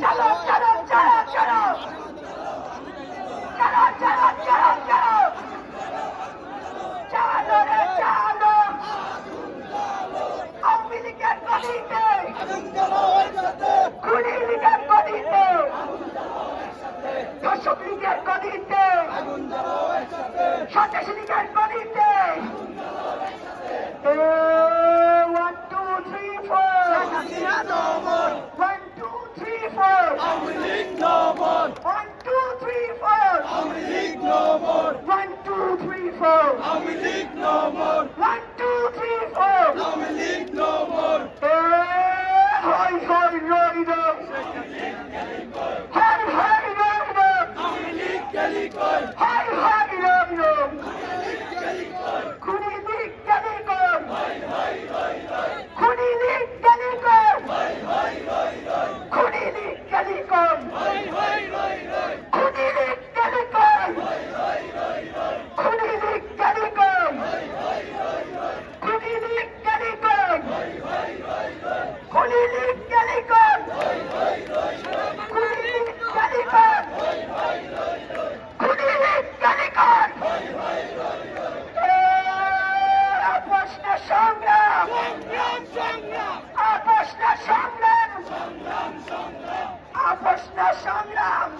চলো চলো চলো চলো চলো চলো চলো চলো চলো রে চলো আওয়ামী লীগের গলিতে খুনি লীগের গলিতে দর্শক লীগের গলিতে সন্ত্রাসী লীগের গলিতে fall. I will leave no more. আপোষ না সংগ্রাম।